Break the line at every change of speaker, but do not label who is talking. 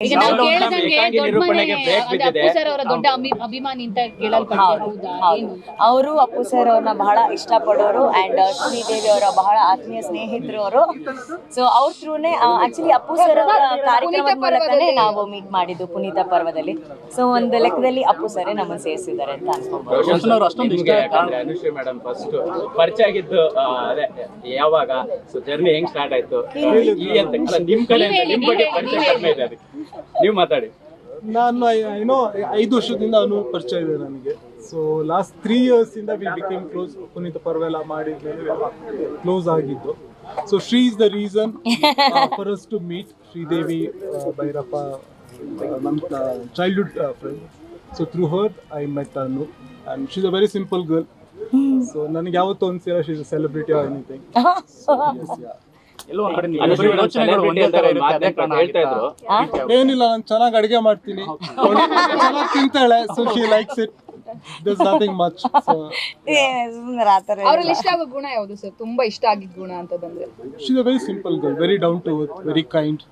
ಈಗ ನಾವು
ಶಾಲೋಮ್
ದೊಡ್ಡ ಸರ್ ಅವರ ದೊಡ್ಡ ಅಭಿ- ಅಭಿಮಾನಿ ಅಂತ ಕೇಳಲ್ಪಟ್ಟೆ ಏನು? ಅಂತ?
ಅವರು ಅಪ್ಪು ಸರ್ ಅವ್ರನ್ನ ಬಹಳ ಇಷ್ಟಪಡೋರು ಅಂಡ್ ಶ್ರೀದೇವಿ ಅವರ ಬಹಳ ಆತ್ಮೀಯ ಸ್ನೇಹಿತರು ಅವರು. ಸೊ ಅವ್ರ ಥ್ರೂನೇ ಆಕ್ಚುಲಿ ಅಪ್ಪು ಸರ್ ಅವರ ಕಾರ್ಯಕ್ರಮದ ಮೂಲಕನೇ ನಾವು ಮೀಟ್ ಮಾಡಿದ್ದು ಪುನೀತ ಪರ್ವದಲ್ಲಿ. ಸೊ ಒಂದು ಲೆಕ್ಕದಲ್ಲಿ ಅಪ್ಪು ಸರ್ ನಮ್ಮನ್ನು ಸೇರಿಸಿದ್ದಾರೆ ಅಂತ ಅನ್ಕೊಂಬೋದು.
ಪರಿಚಯ ಆಗಿದ್ದು ಅದೇ ಯಾವಾಗ? ಸೊ ಜರ್ನಿ ಹೆಂಗ್ ಸ್ಟಾರ್ಟ್ ಆಯ್ತು? ಈ ಅಂತ ಅಲ್ಲ, ನಿಮ್ ಕಡೆ ನಿಮ್ ಬಗ್ಗೆ ಪರಿಚಯ ಕಡಿಮೆ ಇದೆ ಅದಕ್ಕೆ. ನೀವು ಮಾತಾಡಿ.
ನಾನು ಏನೋ ಐದು ವರ್ಷದಿಂದ ಅನು ಪರಿಚಯ ಇದೆ ನನಗೆ. ಸೊ ಲಾಸ್ಟ್ ತ್ರೀ ಇಯರ್ಸ್ ಇಂದ ವಿ ಬಿಕೇಮ್ ಕ್ಲೋಸ್ ಪುನೀತ್ ಪರ್ವೆಲ್ಲ ಮಾಡಿದ್ಮೇಲೆ ಕ್ಲೋಸ್ ಆಗಿದ್ದು. So Shri is the reason for us to meet Sridevi Bhyrappa ನಮ್ಮ childhood friend so through her I met Anu and she's a very simple girl so ನನಗೆ ಯಾವತ್ತೂ ಅನ್ಸಿಲ್ಲ she's celebrity or anything ಏನಿಲ್ಲ ನಾನು ಚೆನ್ನಾಗಿ ಅಡಿಗೆ ಮಾಡ್ತೀನಿ. ಚೆನ್ನಾಗಿ ತಿಂತಾಳೆ so she likes it there's nothing much so
ಸುಮ್ಮನೆ ಆ
ಇಷ್ಟ ಆಗೋ ಗುಣ ಯಾವುದು ಸರ್? ತುಂಬಾ ಇಷ್ಟ ಆಗಿದ್ ಗುಣ ಅಂತ ಬಂದ್ರೆ
very simple girl very down to earth very kind